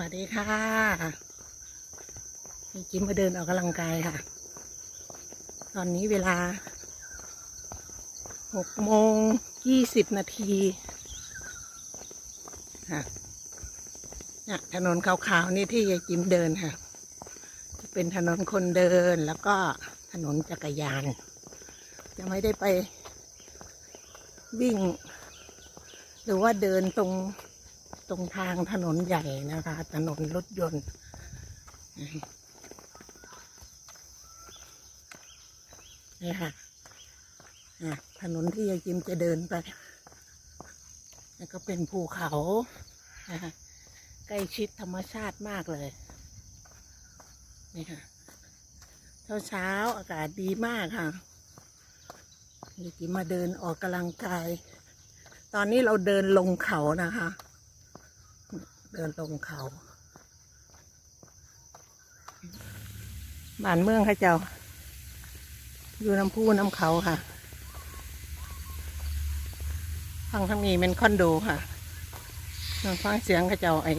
วัสดีค่ะพี่จิมมาเดินออกกำลังกายค่ะ ตอนนี้เวลาหกโมงยี่สิบนาทีค่ะเนี่ยถนนขาวๆนี่ที่ยายจิมเดินค่ะ จะเป็นถนนคนเดินแล้วก็ถนนจักรยาน จะไม่ได้ไปวิ่ง หรือว่าเดินตรง ตรงทางถนนใหญ่นะคะ ถนนรถยนต์ นี่ค่ะถนนที่ยายจิมจะเดินไป แล้วก็เป็นภูเขา ใกล้ชิดธรรมชาติมากเลย นี่ค่ะ เช้าเช้าอากาศดีมากค่ะยายจิมมาเดินออกกำลังกายตอนนี้เราเดินลงเขานะคะ เดินลงเขา บ้านเมืองค่ะเจ้า อยู่น้ำพุน้ำเขาค่ะฟังทางนี้เป็นคอนโดค่ะฟังเสียงค่ะเจ้าไอ้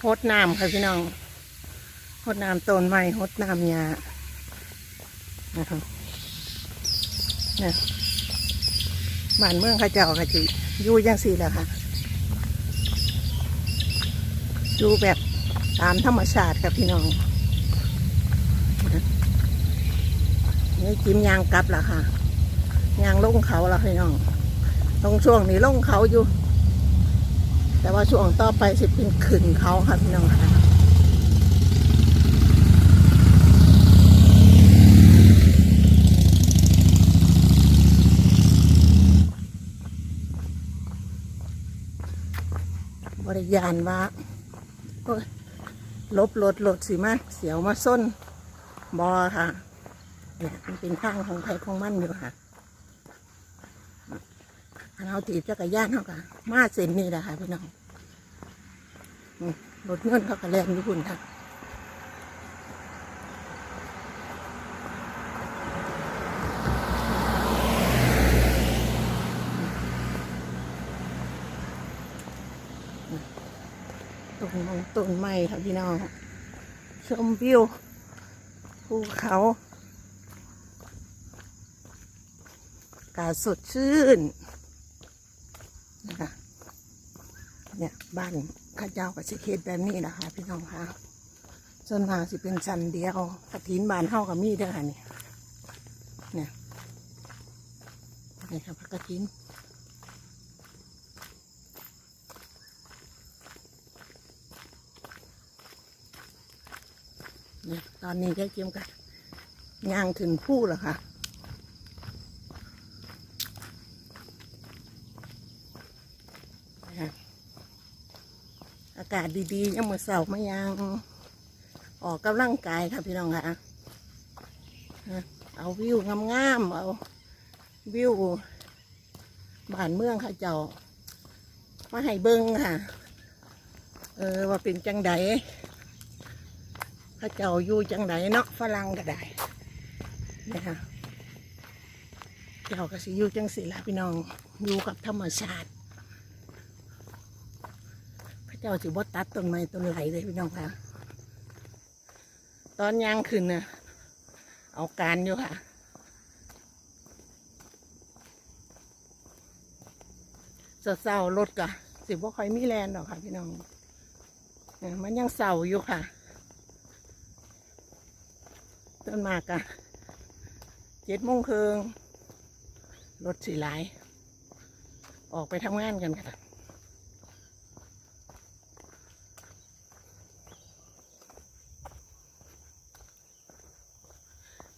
โฮดน้ำค่ะพี่น้องโฮดน้ำต้นไม้โฮดน้ำยานะคะเนี่ยบ้านเมืองเข้าเจ้าค่ะจิอยู่ยังสี่แหละค่ะ อยู่แบบตามธรรมชาติครับพี่น้องนี่จิ้มยางกลับละค่ะยางลงเขาละพี่น้อง ตรงช่วงนี้ลงเขาอยู่ แต่ว่าช่วงต่อไปสิเป็นขึ้นเขาค่ะพี่น้องค่ะบริยานว่า ลบรถรถสิมาเสียวมาส้นบอค่ะเนี่ยมันเป็นทางของใครของมั่นอยู่ค่ะเอาถีบจักรยานเขาค่ะ มาเส้นนี่แหละค่ะพี่น้องรถเงินเขาก็แล่นอยู่คุณค่ะ ต้นไม้ค่ะพี่น้อง ชมวิวภูเขาอากาศสดชื่นนะคะเนี่ยบ้านข้าเจ้ากับสิเคตแบบนี้นะคะ พี่น้องค่ะส่วนมากสิเป็นชั้นเดียวกระถินบานเท่ากับมีเด้อค่ะนี่เนี่ยนี่ค่ะพระกระถิน เนี่ยตอนนี้ก็เกี่ยมกันย่างถึงผู้แล้วค่ะอากาศดีๆยังมือเสาร์มายังออกกำลังกายค่ะพี่น้องค่ะนะเอาวิวงามๆเอาวิวบ้านเมืองค่ะเจ้ามาให้เบิ้งค่ะ เออว่าเป็นจังได เขาเจ้าอยู่จังไดเนาะฝรั่งก็ได้นะคะเจ้าก็สิอยู่จังสิละพี่น้องอยู่กับธรรมชาติพระเจ้าสิบ่ตัดต้นไม้ต้นไหลเลยพี่น้องค่ะ ตอนยางขึ้นน่ะเอาการอยู่ค่ะเศร้ารถก็สิบ่ค่อยมีแลนดอกค่ะพี่น้องมันยังเศร้าอยู่ค่ะ ต้นมากอะเจ็ดโมงครึ่งรถสีหลาย ออกไปทำงานกันค่ะ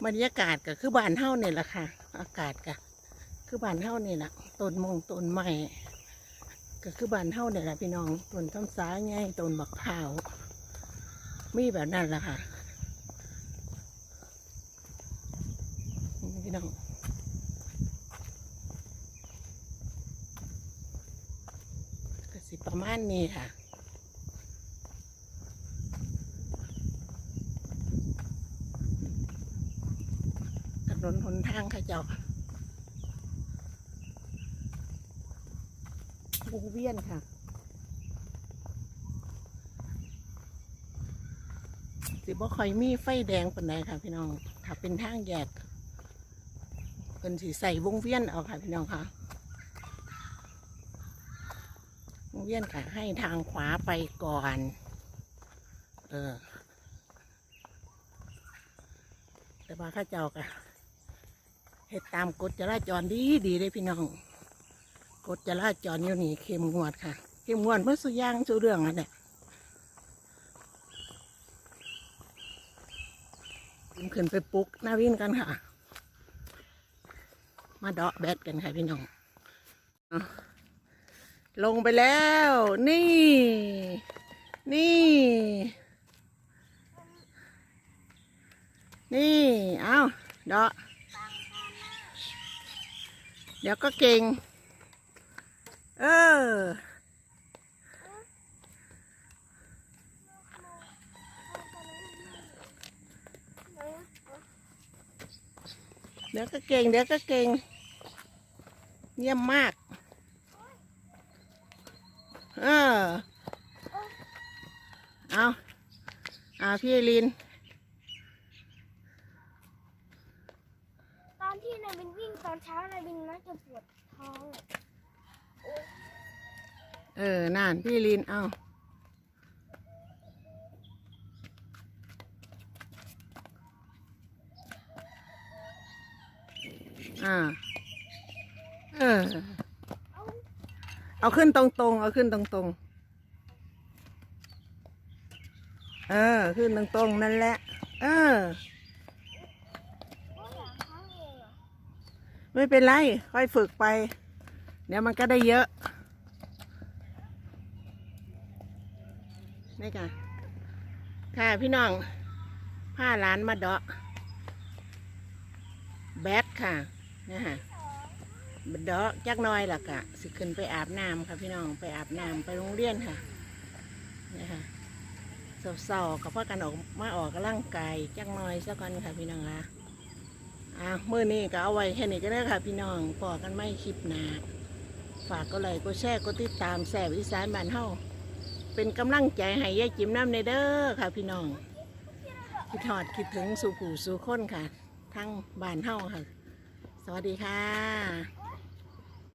บรรยากาศก็คือบ้านเฮ้านี่แหละค่ะ อากาศก็คือบ้านเฮ้านี่แหละต้นมงต้นไม้ก็คือบ้านเฮ้านี่แหละพี่น้องต้นต้นสายไงต้นบักพร้าวมีแบบนั้นแหละค่ะ พี่น้องก็สิประมาณนี้ค่ะถนนหนทางค่ะเจ้าบูเวียนค่ะสิบ่ค่อยมีไฟแดงปานใดค่ะพี่น้องถ้าเป็นทางแยก เพิ่นสิใส่วงเวียนเอาค่ะพี่น้องค่ะวงเวียนค่ะ ให้ทางขวาไปก่อน เออ แต่ว่าข้าเจ้าก็เฮ็ดตามกฎจราจรดีดีเลยพี่น้องกฎจราจรอยู่นี่เข้มงวดค่ะ เข้มงวดเมื่อสุย่างสุเรื่องอันเนี้ยขึ้นไปปลุกหน้าวินกันค่ะ มาเดาะแบดกันค่ะพี่น้อง ลงไปแล้ว นี่ นี่ นี่ เอาเดาะ เดี๋ยวก็เก่ง เออ เดี๋ยวก็เก่ง เดี๋ยวก็เก่ง เยี่ยมมากเออเอาเอาพี่ลิน ตอนที่นายบินวิ่งตอนเช้านายบินมักจะปวดท้องอะเออ นั่น พี่ลิน เอา อ่าเออ เอาขึ้นตรงๆเอาขึ้นตรงๆเออ ขึ้นตรงๆนั่นแหละ เออ ไม่เป็นไร ค่อยฝึกไป เดี๋ยวมันก็ได้เยอะนี่ค่ะ ค่ะพี่น้อง ผ้าร้านมาเดาะ แบดค่ะ นะฮะเดาะจักน้อยล่ะกะสิขึ้นไปอาบน้ำค่ะพี่น้องไปอาบน้ำไปโรงเรียนค่ะนี่ค่ะเศร้าๆกับพ่อกันออกมาออกกำลังกายจักน้อยสักกันค่ะพี่น้องค่ะอะมื่อนี้ก็เอาไว้แค่นี้ก็ได้ค่ะ พี่น้องพอกันไม่คลิปหนาฝากก็เลยก็แชร์ก็ติดตามแสบอีสานบ้านเฮาเป็นกำลังใจให้ยายจิ๋มน้ำในเด้อค่ะ พี่น้องคิดทอดคิดถึงสู่ผู้สู่คนค่ะ ทั้งบ้านเฮาค่ะ วัสดีค่ะ